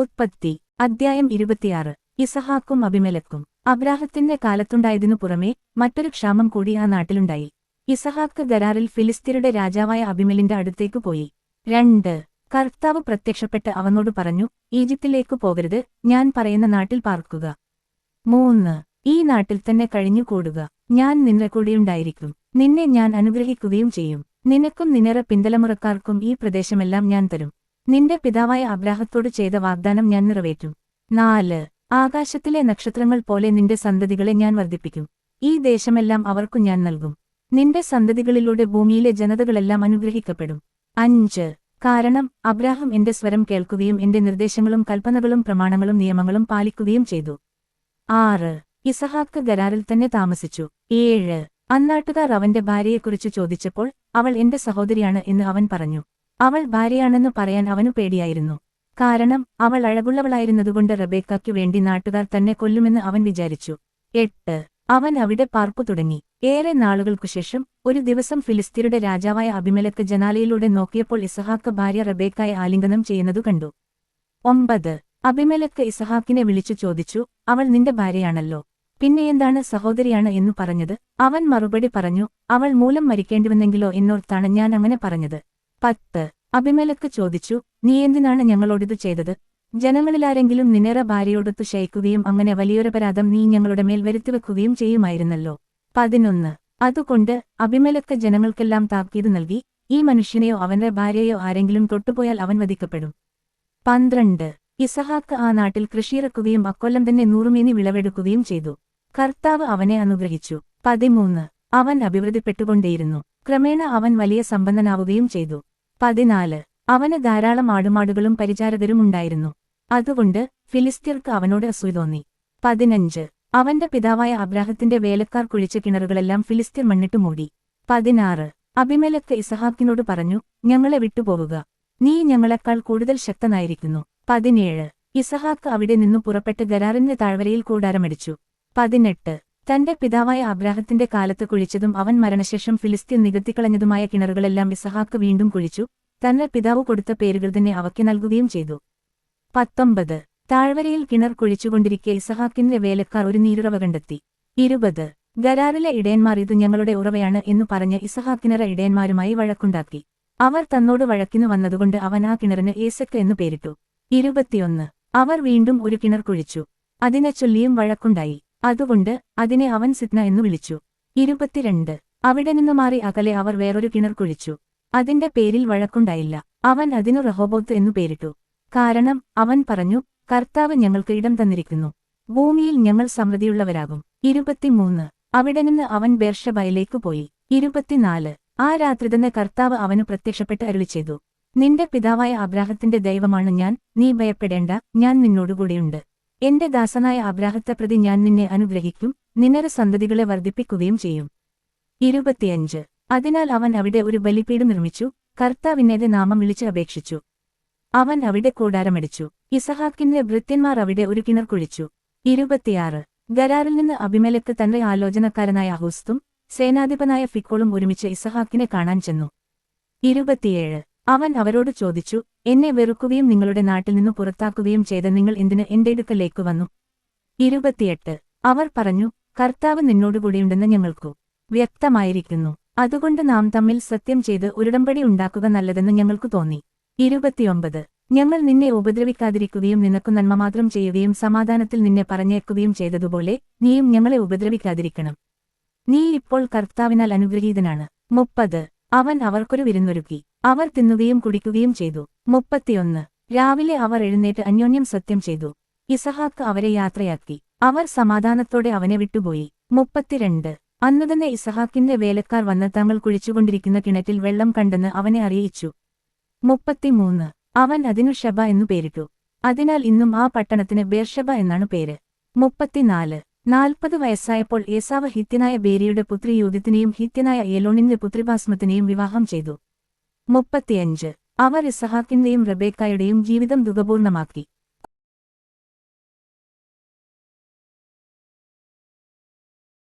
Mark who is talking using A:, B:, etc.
A: ഉത്പത്തി അദ്ധ്യായം ഇരുപത്തിയാറ്. ഇസഹാക്കും അഭിമലക്കും. അബ്രാഹത്തിന്റെ കാലത്തുണ്ടായതിനു പുറമേ മറ്റൊരു ക്ഷാമം കൂടി ആ നാട്ടിലുണ്ടായി. ഇസഹാക്ക് ഗരാറിൽ ഫിലിസ്തീനയുടെ രാജാവായ അഭിമലിന്റെ അടുത്തേക്ക് പോയി. രണ്ട്. കർത്താവ് പ്രത്യക്ഷപ്പെട്ട് അവനോട് പറഞ്ഞു ഈജിപ്തിലേക്കു പോകരുത് ഞാൻ പറയുന്ന നാട്ടിൽ പാർക്കുക. മൂന്ന്. ഈ നാട്ടിൽ തന്നെ കഴിഞ്ഞുകൂടുക. ഞാൻ നിന്റെ കൂടെയുണ്ടായിരിക്കും നിന്നെ ഞാൻ അനുഗ്രഹിക്കുകയും ചെയ്യും. നിനക്കും നിനറ പിന്തലമുറക്കാർക്കും ഈ പ്രദേശമെല്ലാം ഞാൻ തരും. നിന്റെ പിതാവായ അബ്രാഹത്തോട് ചെയ്ത വാഗ്ദാനം ഞാൻ നിറവേറ്റും. നാല് ആകാശത്തിലെ നക്ഷത്രങ്ങൾ പോലെ നിന്റെ സന്തതികളെ ഞാൻ വർദ്ധിപ്പിക്കും. ഈ ദേശമെല്ലാം അവർക്കു ഞാൻ നൽകും. നിന്റെ സന്തതികളിലൂടെ ഭൂമിയിലെ ജനതകളെല്ലാം അനുഗ്രഹിക്കപ്പെടും. അഞ്ച് കാരണം അബ്രാഹം എന്റെ സ്വരം കേൾക്കുകയും എന്റെ നിർദ്ദേശങ്ങളും കൽപ്പനകളും പ്രമാണങ്ങളും നിയമങ്ങളും പാലിക്കുകയും ചെയ്തു. ആറ് ഇസഹാക്ക് ഗരാറിൽ തന്നെ താമസിച്ചു. ഏഴ് അന്നാട്ടുകാർ അവന്റെ ഭാര്യയെക്കുറിച്ച് ചോദിച്ചപ്പോൾ അവൾ എന്റെ സഹോദരിയാണ് എന്ന് അവൻ പറഞ്ഞു. അവൾ ഭാര്യയാണെന്ന് പറയാൻ അവനു പേടിയായിരുന്നു. കാരണം അവൾ അഴകുള്ളവളായിരുന്നതുകൊണ്ട് റബേക്കയ്ക്കു വേണ്ടി നാട്ടുകാർ തന്നെ കൊല്ലുമെന്ന് അവൻ വിചാരിച്ചു. എട്ട്. അവൻ അവിടെ പാർപ്പു തുടങ്ങി. ഏറെ നാളുകൾക്കുശേഷം ഒരു ദിവസം ഫിലിസ്തീനയുടെ രാജാവായ അഭിമലക്ക് ജനാലയിലൂടെ നോക്കിയപ്പോൾ ഇസഹാക്ക് ഭാര്യ റബേക്കായി ആലിംഗനം ചെയ്യുന്നതു കണ്ടു. ഒമ്പത്. അഭിമലക്ക് ഇസഹാക്കിനെ വിളിച്ചു ചോദിച്ചു അവൾ നിന്റെ ഭാര്യയാണല്ലോ. പിന്നെ എന്താണ് സഹോദരിയാണ് എന്നു പറഞ്ഞത്? അവൻ മറുപടി പറഞ്ഞു അവൾ മൂലം മരിക്കേണ്ടിവന്നെങ്കിലോ എന്നോർത്താണ് ഞാൻ അങ്ങനെ പറഞ്ഞത്. പത്ത്. അഭിമലക്ക് ചോദിച്ചു നീ എന്തിനാണ് ഞങ്ങളോടിത് ചെയ്തത്? ജനങ്ങളിലാരെങ്കിലും നിനേറ ഭാര്യയോടൊത്തു ശയിക്കുകയും അങ്ങനെ വലിയൊരപരാധം നീ ഞങ്ങളുടെ മേൽ വരുത്തിവെക്കുകയും ചെയ്യുമായിരുന്നല്ലോ. പതിനൊന്ന്. അതുകൊണ്ട് അഭിമലക്ക് ജനങ്ങൾക്കെല്ലാം താക്കീത് നൽകി ഈ മനുഷ്യനെയോ അവന്റെ ഭാര്യയോ ആരെങ്കിലും തൊട്ടുപോയാൽ അവൻ വധിക്കപ്പെടും. പന്ത്രണ്ട്. ഇസഹാക്ക് ആ നാട്ടിൽ കൃഷിയിറക്കുകയും അക്കൊല്ലം തന്നെ നൂറുമേനി വിളവെടുക്കുകയും ചെയ്തു. കർത്താവ് അവനെ അനുഗ്രഹിച്ചു. പതിമൂന്ന്. അവൻ അഭിവൃദ്ധിപ്പെട്ടുകൊണ്ടേയിരുന്നു. ക്രമേണ അവൻ വലിയ സമ്പന്നനാവുകയും ചെയ്തു. പതിനാല്. അവന് ധാരാളം ആടുമാടുകളും പരിചാരകരും ഉണ്ടായിരുന്നു. അതുകൊണ്ട് ഫിലിസ്തീർക്ക് അവനോട് അസൂയ തോന്നി. പതിനഞ്ച്. അവന്റെ പിതാവായ അബ്രാഹത്തിന്റെ വേലക്കാർ കുഴിച്ച കിണറുകളെല്ലാം ഫിലിസ്തീർ മണ്ണിട്ട് മൂടി. പതിനാറ്. അഭിമലക്ക് ഇസഹാക്കിനോട് പറഞ്ഞു ഞങ്ങളെ വിട്ടുപോവുക. നീ ഞങ്ങളെക്കാൾ കൂടുതൽ ശക്തനായിരിക്കുന്നു. പതിനേഴ്. ഇസഹാക്ക് അവിടെ നിന്നു പുറപ്പെട്ട് ഗരാറിന്റെ താഴ്വരയിൽ കൂടാരമടിച്ചു. പതിനെട്ട്. തന്റെ പിതാവായ അബ്രാഹത്തിന്റെ കാലത്ത് കുഴിച്ചതും അവൻ മരണശേഷം ഫിലിസ്തീൻ നികത്തിക്കളഞ്ഞതുമായ കിണറുകളെല്ലാം ഇസഹാക്ക് വീണ്ടും കുഴിച്ചു. തന്റെ പിതാവ് കൊടുത്ത പേരുകൾ തന്നെ അവയ്ക്ക് നൽകുകയും ചെയ്തു. പത്തൊമ്പത്. താഴ്വരയിൽ കിണർ കുഴിച്ചുകൊണ്ടിരിക്കെ ഇസഹാക്കിന്റെ വേലക്കാർ ഒരു നീരുറവ കണ്ടെത്തി. ഇരുപത്. ഗരാറിലെ ഇടയന്മാർ ഇത് ഞങ്ങളുടെ ഉറവയാണ് എന്നു പറഞ്ഞ് ഇസഹാക്കിനറ ഇടയന്മാരുമായി വഴക്കുണ്ടാക്കി. അവർ തന്നോട് വഴക്കിനു വന്നതുകൊണ്ട് അവൻ ആ കിണറിന് ഏസക്ക് എന്നു പേരിട്ടു. ഇരുപത്തിയൊന്ന്. അവർ വീണ്ടും ഒരു കിണർ കുഴിച്ചു. അതിനെ ചൊല്ലിയും വഴക്കുണ്ടായി. അതുകൊണ്ട് അതിനെ അവൻ സിത്ന എന്നു വിളിച്ചു. ഇരുപത്തിരണ്ട്. അവിടെ നിന്നു മാറി അകലെ അവർ വേറൊരു കിണർ കുഴിച്ചു. അതിന്റെ പേരിൽ വഴക്കുണ്ടായില്ല. അവൻ അതിനു റഹോബോത്ത് എന്നു പേരിട്ടു. കാരണം അവൻ പറഞ്ഞു കർത്താവ് ഞങ്ങൾക്ക് ഇടം തന്നിരിക്കുന്നു. ഭൂമിയിൽ ഞങ്ങൾ സമൃദ്ധിയുള്ളവരാകും. ഇരുപത്തിമൂന്ന്. അവിടെ നിന്ന് അവൻ ബേർഷബയിലേക്ക് പോയി. ഇരുപത്തിനാല്. ആ രാത്രി തന്നെ കർത്താവ് അവനു പ്രത്യക്ഷപ്പെട്ട് അരുളി ചെയ്തു. നിന്റെ പിതാവായ അബ്രാഹത്തിന്റെ ദൈവമാണ് ഞാൻ. നീ ഭയപ്പെടേണ്ട. ഞാൻ നിന്നോടുകൂടെയുണ്ട്. എന്റെ ദാസനായ അബ്രാഹത്തെ പ്രതി ഞാൻ നിന്നെ അനുഗ്രഹിക്കും നിന്നര സന്തതികളെ വർദ്ധിപ്പിക്കുകയും ചെയ്യും. ഇരുപത്തിയഞ്ച്. അതിനാൽ അവൻ അവിടെ ഒരു ബലിപീഠം നിർമ്മിച്ചു കർത്താവിനേത് നാമം വിളിച്ച് അപേക്ഷിച്ചു. അവൻ അവിടെ കൂടാരമടിച്ചു ഇസഹാക്കിന്റെ വൃത്യന്മാർ അവിടെ ഒരു കിണർ കുഴിച്ചു. ഇരുപത്തിയാറ്. ഗരാറിൽ നിന്ന് അഭിമലക്ക് തന്റെ ആലോചനക്കാരനായ അഹൂസ്തും സേനാധിപനായ ഫിക്കോളും ഒരുമിച്ച് ഇസഹാക്കിനെ കാണാൻ ചെന്നു. ഇരുപത്തിയേഴ്. അവൻ അവരോട് ചോദിച്ചു എന്നെ വെറുക്കുകയും നിങ്ങളുടെ നാട്ടിൽ നിന്നു പുറത്താക്കുകയും ചെയ്ത നിങ്ങൾ എന്തിന് എന്റെ അടുക്കലേക്ക് വന്നു? ഇരുപത്തിയെട്ട്. അവർ പറഞ്ഞു കർത്താവ് നിന്നോടുകൂടിയുണ്ടെന്ന് ഞങ്ങൾക്കു വ്യക്തമായിരിക്കുന്നു. അതുകൊണ്ട് നാം തമ്മിൽ സത്യം ചെയ്ത് ഉരുടമ്പടി ഉണ്ടാക്കുക നല്ലതെന്ന് ഞങ്ങൾക്കു തോന്നി. ഇരുപത്തിയൊമ്പത്. ഞങ്ങൾ നിന്നെ ഉപദ്രവിക്കാതിരിക്കുകയും നിനക്കു നന്മ മാത്രം ചെയ്യുകയും സമാധാനത്തിൽ നിന്നെ പറഞ്ഞേക്കുകയും ചെയ്തതുപോലെ നീയും ഞങ്ങളെ ഉപദ്രവിക്കാതിരിക്കണം. നീ ഇപ്പോൾ കർത്താവിനാൽ അനുഗ്രഹീതനാണ്. മുപ്പത്. അവൻ അവർക്കൊരു വിരുന്നൊരുക്കി. അവർ തിന്നുകയും കുടിക്കുകയും ചെയ്തു. മുപ്പത്തിയൊന്ന്. രാവിലെ അവർ എഴുന്നേറ്റ് അന്യോന്യം സത്യം ചെയ്തു. ഇസഹാക്ക് അവരെ യാത്രയാക്കി. അവർ സമാധാനത്തോടെ അവനെ വിട്ടുപോയി. മുപ്പത്തിരണ്ട്. അന്നുതന്നെ ഇസഹാക്കിന്റെ വേലക്കാർ വന്ന് തങ്ങൾ കുഴിച്ചുകൊണ്ടിരിക്കുന്ന കിണറ്റിൽ വെള്ളം കണ്ടെന്ന് അവനെ അറിയിച്ചു. മുപ്പത്തിമൂന്ന്. അവൻ അതിനു ഷബ എന്നു പേരിട്ടു. അതിനാൽ ഇന്നും ആ പട്ടണത്തിന് ബേർഷബ എന്നാണ് പേര്. മുപ്പത്തിനാല്. നാൽപ്പത് വയസ്സായപ്പോൾ ഏസാവ് ഹിത്യനായ ബേരിയുടെ പുത്രി യൂതിത്തിനെയും ഹിത്യനായ ഏലോണിന്റെ പുത്രിഭാസ്മത്തിനെയും വിവാഹം ചെയ്തു. മുപ്പത്തിയഞ്ച്. അവർ ഇസഹാക്കിന്റെയും റബേക്കായുടെയും ജീവിതം ദുഃഖപൂർണമാക്കി.